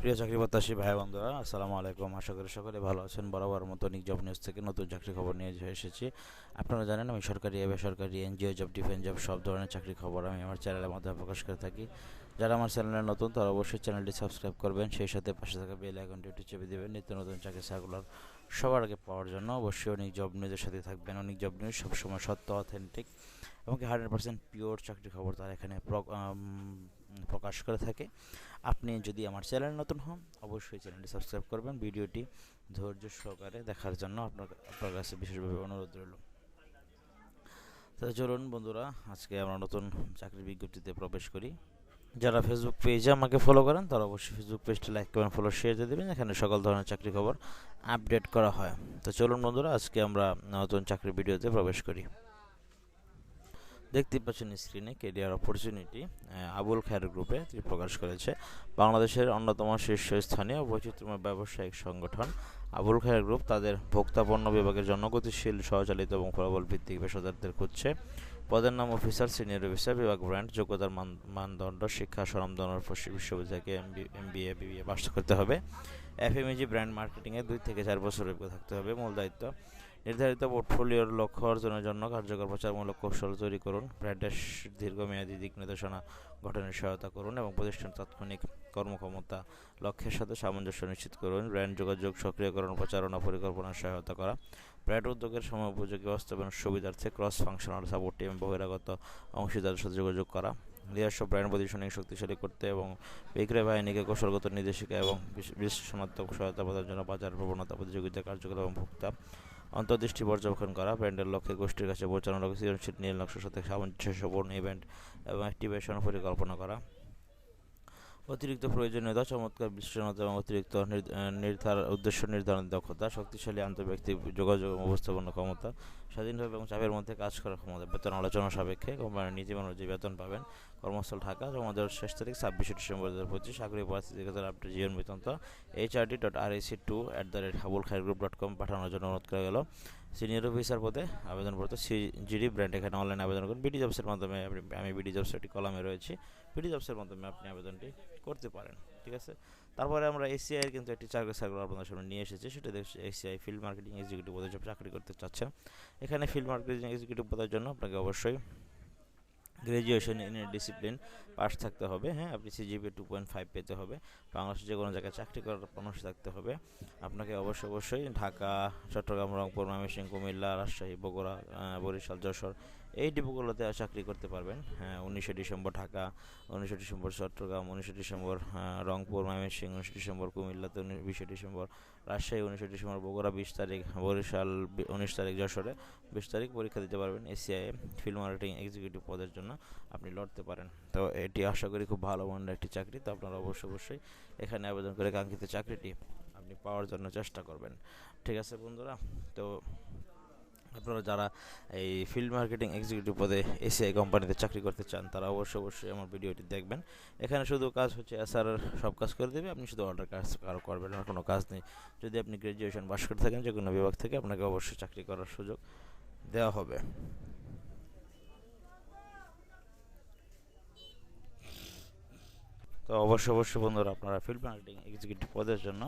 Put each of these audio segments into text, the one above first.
প্রিয় চাকরি প্রত্যাশী ভাই বন্ধুরা, আসসালামু আলাইকুম। আশা করি সকলে ভালো আছেন। বরাবর মতো নিক জব নিউজ থেকে নতুন চাকরি খবর নিয়ে এসেছি। আপনারা জানেন আমি সরকারি, বেসরকারি, এনজিও, জব, ডিফেন্স জব সব ধরনের চাকরি খবর আমি আমার চ্যানেলের মাধ্যমে প্রকাশ করে থাকি। যারা আমার চ্যানেলে নতুন তারা অবশ্যই চ্যানেলটি সাবস্ক্রাইব করবেন। সেই সাথে পাশে থাকা বেল আইকনটি একটু চেপে দেবেন। নিত্য নতুন চাকরি সার্কুলার সবার আগে পাওয়ার জন্য অবশ্যই অনেক জব নিউজের সাথে থাকবেন। অনেক জব নিউজ সবসময় সত্য অথেন্টিক এবং হান্ড্রেড পার্সেন্ট পিওর চাকরি খবর তারা এখানে প্রকাশ করে থাকে। আপনি যদি আমার চ্যানেল নতুন হন, অবশ্যই চ্যানেলটি সাবস্ক্রাইব করবেন। ভিডিওটি ধৈর্য সহকারে দেখার জন্য আপনার আপনার কাছে বিশেষভাবে অনুরোধ রইল। তো চলুন বন্ধুরা, আজকে আমরা নতুন চাকরির বিজ্ঞপ্তিতে প্রবেশ করি। যারা ফেসবুক পেজে আমাকে ফলো করেন, তারা অবশ্যই ফেসবুক পেজটি লাইক করবেন ফলো শেয়ার দিয়ে দেবেন। এখানে সকল ধরনের চাকরি খবর আপডেট করা হয়। তো চলুন বন্ধুরা, আজকে আমরা নতুন চাকরির ভিডিওতে প্রবেশ করি। দেখতে পাচ্ছেন স্ক্রিনে কেরিয়ার অপরচুনিটি আবুল খায়ের গ্রুপে প্রকাশ করেছে। বাংলাদেশের অন্যতম শীর্ষস্থানীয় বৈচিত্র্যময় ব্যবসায়িক সংগঠন আবুল খায়ের গ্রুপ তাদের ভোক্তা পণ্য বিভাগের জন্য গতিশীল স্বচালিত এবং ফলাফল ভিত্তিক পেশাদারদের খুঁজছে। পদের নাম অফিসার সিনিয়র অফিসার বিভাগ ব্র্যান্ড যোগ্যতার মানদণ্ড, শিক্ষা সরঞ্জামের বিশ্ববিদ্যালয়কে M B A BBA pass করতে হবে। এফএমইজি ব্র্যান্ড মার্কেটিংয়ে দুই থেকে চার বছর অভিজ্ঞতা থাকতে হবে। মূল দায়িত্ব নির্ধারিত পোর্টফোলিওর লক্ষ্য অর্জনের জন্য কার্যকর প্রচারমূলক কৌশল তৈরি করুন। ব্র্যান্ডের দীর্ঘমেয়াদী দিক নির্দেশনা গঠনের সহায়তা করুন এবং প্রতিষ্ঠান তাৎক্ষণিক কর্মক্ষমতা লক্ষ্যের সাথে সামঞ্জস্য নিশ্চিত করুন। ব্র্যান্ড যোগাযোগ, সক্রিয়করণ, প্রচারণা পরিকল্পনার সহায়তা করা। ব্র্যান্ড উদ্যোগের সময় উপযোগী বাস্তবায়ন সুবিধার্থে ক্রস ফাংশনাল সাপোর্ট টিম বহিরাগত অংশীদারের সাথে যোগাযোগ করা। নিজস্ব ব্র্যান্ড পজিশনিং শক্তিশালী করতে এবং বিক্রয় বাহিনীকে কৌশলগত নির্দেশিকা এবং বিশ্লেষণাত্মক সহায়তা প্রদানের জন্য বাজার প্রবণতা প্রতিযোগিতা কার্যকর এবং ভোক্তা অন্তর্দৃষ্টি পর্যবেক্ষণ করা, ব্র্যান্ডের লক্ষ্যে গোষ্ঠীর কাছে পৌঁছানোর লক্ষ্যে সৃজনশীল নীল নকশার সাথে সামঞ্জস্যপূর্ণ ইভেন্ট এবং অ্যাক্টিভেশন পরিকল্পনা করা। অতিরিক্ত প্রয়োজনীয়তা, চমৎকার বিশ্লেষণতা এবং অতিরিক্ত নির্ধার, উদ্দেশ্য নির্ধারণের দক্ষতা, শক্তিশালী আন্তর্ব্যক্তিক যোগাযোগ এবং উপস্থাপনা ক্ষমতা, স্বাধীনভাবে এবং চাপের মধ্যে কাজ করার ক্ষমতা, বেতন আলোচনা সাপেক্ষে কোম্পানির নীতি অনুযায়ী বেতন পাবেন। কর্মস্থল ঢাকা জমা দেওয়ার শেষ তারিখ ছাব্বিশে ডিসেম্বর দু হাজার পঁচিশ। আগ্রহী প্রার্থীদের আপনার জীবন বৃত্তান্ত। H R D dot R AC two at the rate Habul Khair group dot com পাঠানোর জন্য অনুরোধ করা গেল। সিনিয়র অফিসার পদে আবেদন করতে জিডি ব্র্যান্ড এখানে অনলাইনে আবেদন করুন। বিডি জবসের মাধ্যমে আমি বিডি জবস একটি কলামে রয়েছি। বিডি জবসের মাধ্যমে আপনি আবেদনটি করতে পারেন, ঠিক আছে? তারপরে আমরা এসিআইয়ের কিন্তু একটি চাকরি সার্কুলার আপনাদের সামনে নিয়ে এসেছি। সেটা দেখছি এসিআই ফিল্ড মার্কেটিং এক্সিকিউটিভ পদে চাকরি করতে চাচ্ছেন। এখানে ফিল্ড মার্কেটিং এক্সিকিউটিভ পদের জন্য আপনাকে অবশ্যই গ্র্যাজুয়েশন ইন ডিসিপ্লিন পাস থাকতে হবে হ্যাঁ? আপনি সিজিপি টু পয়েন্ট ফাইভ পেতে হবে। বাংলাদেশে যে কোনো জায়গায় চাকরি করার মানুষ থাকতে হবে। আপনাকে অবশ্যই অবশ্যই ঢাকা, চট্টগ্রাম, রংপুর, ময়মনসিংহ, কুমিল্লা, রাজশাহী, বগুড়া বরিশাল, যশোর এই ডিপোগুলোতে চাকরি করতে পারবেন। হ্যাঁ উনিশে ডিসেম্বর ঢাকা, উনিশে ডিসেম্বর চট্টগ্রাম, উনিশে ডিসেম্বর রংপুর, ময়মনসিংহ, উনিশে ডিসেম্বর কুমিল্লাতে বিশে ডিসেম্বর রাজশাহী, উনিশে ডিসেম্বর বগুড়া, বিশ তারিখ বরিশাল উনিশ তারিখ যশোরে, বিশ তারিখ পরীক্ষা দিতে পারবেন এসিআই ফিল্ড মার্কেটিং এক্সিকিউটিভ পদের জন্য আপনি লড়তে পারেন। তো এটি আশা করি খুব ভালো মানের একটি চাকরি, তো আপনারা অবশ্যই অবশ্যই এখানে আবেদন করে কাঙ্ক্ষিত চাকরিটি আপনি পাওয়ার জন্য চেষ্টা করবেন। ঠিক আছে বন্ধুরা, তো আপনারা যারা এই ফিল্ড মার্কেটিং এক্সিকিউটিভ পদে এসিআই কোম্পানিতে চাকরি করতে চান, তারা অবশ্যই অবশ্যই আমার ভিডিওটি দেখবেন। এখানে শুধু কাজ হচ্ছে এসআর সব কাজ করে দেবে, আপনি শুধু অর্ডার কাজ কারও করবেন আর কোনো কাজ নেই। যদি আপনি গ্র্যাজুয়েশন পাস করে থাকেন, যে কোনো বিভাগ থেকে আপনাকে অবশ্যই চাকরি করার সুযোগ দেওয়া হবে। তো অবশ্যই অবশ্যই বন্ধুরা, আপনারা ফিল্ড মার্কেটিং এক্সিকিউটিভ পদের জন্য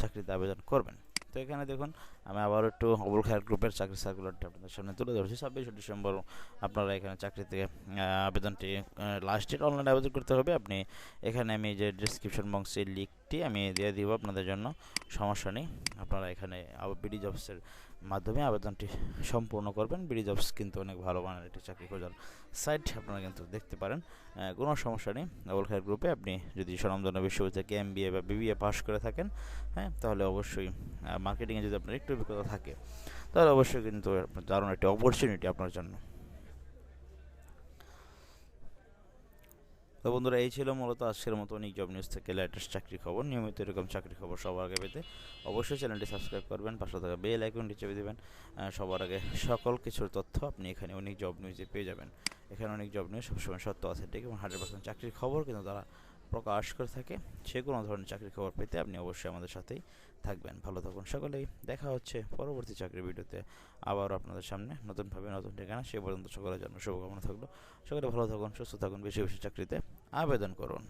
চাকরিতে আবেদন করবেন। তো এখানে দেখুন, আমি আবার একটু অবুল খায়ের গ্রুপের চাকরি সার্কুলারটি আপনাদের সামনে তুলে ধরছি। ছাব্বিশে ডিসেম্বর আপনারা এখানে চাকরিতে আবেদনটি লাস্ট ডেট অনলাইনে আবেদন করতে হবে। আপনি এখানে আমি যে ডিসক্রিপশন বক্সের লিঙ্কটি আমি দিয়ে দিব আপনাদের জন্য, সমস্যা নেই। আপনারা এখানে বিডি জবসের মাধ্যমে আবেদনটি সম্পূর্ণ করবেন। বিডি জবস কিন্তু অনেক ভালো মানের একটি চাকরি খোঁজার সাইট আপনারা কিন্তু দেখতে পারেন। কোনো সমস্যা নেই। ডবল খায়ের গ্রুপে আপনি যদি স্বনামধন্য বিশ্ববিদ্যালয় থেকে এম বিএ বা বিবিএ পাস করে থাকেন হ্যাঁ তাহলে অবশ্যই মার্কেটিংয়ে যদি আপনার একটু অভিজ্ঞতা থাকে, তাহলে অবশ্যই কিন্তু দারুণ একটি অপরচুনিটি আপনার জন্য। তো বন্ধুরা, এই ছিল মূলত আজকের মতো অনেক জব নিউজ থেকে লেটেস্ট চাকরি খবর। নিয়মিত এরকম চাকরি খবর সবার আগে পেতে অবশ্যই চ্যানেলটি সাবস্ক্রাইব করবেন, পাশে থাকা বেল আইকনটি চেপে দেবেন সবার আগে সকল কিছুর তথ্য আপনি এখানে অনেক জব নিউজে পেয়ে যাবেন। এখানে অনেক জব নিউজ সবসময় সত্য আছে, ঠিক এবং হান্ড্রেড পার্সেন্ট চাকরির খবর কিন্তু তারা প্রকাশ করে থাকে, সে কোনো ধরনের চাকরির খবর পেতে আপনি অবশ্যই আমাদের সাথেই থাকবেন। ভালো থাকুন সকলেই, দেখা হচ্ছে পরবর্তী চাকরির ভিডিওতে আবারও আপনাদের সামনে নতুনভাবে নতুন ঠিকানা, সে পর্যন্ত সকলের জন্য শুভকামনা থাকল। সকলে ভালো থাকুন, সুস্থ থাকুন, বেশি বেশি চাকরিতে আবেদন করুন।